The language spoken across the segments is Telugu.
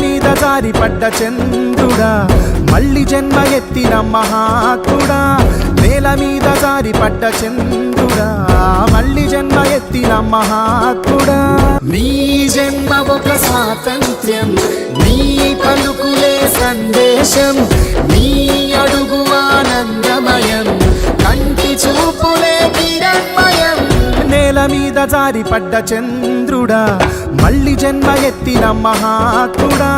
మీద జారి పడ్డ చంద్రుడా మళ్ళీ జన్మ ఎత్తిన మహాత్ముడా నేల మీద జారి పడ్డ చంద్రుడా మళ్ళీ జన్మ ఎత్తిన మహాత్ముడా. నీ జన్మ ఒక స్వాతంత్ర్యం నీ పలుకులే సందేశం జారి పడ్డ చంద్రుడా మళ్ళీ జన్మ ఎత్తిన మహాత్ముడా.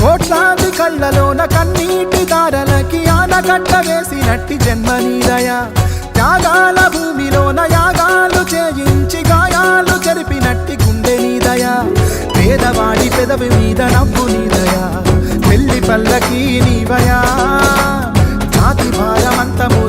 కోట్లాది కళ్ళలోన కన్నీటి దారలకి ఆనకట్ట వేసినట్టి జన్మ నీదయ త్యాగాల భూమిలోన యాగాలు చేయించి గాయాలు చెరిపినట్టి గుండె నీదయా పేదవాడి పెదవి మీద నవ్వు నీదయ పెళ్ళి పల్లకి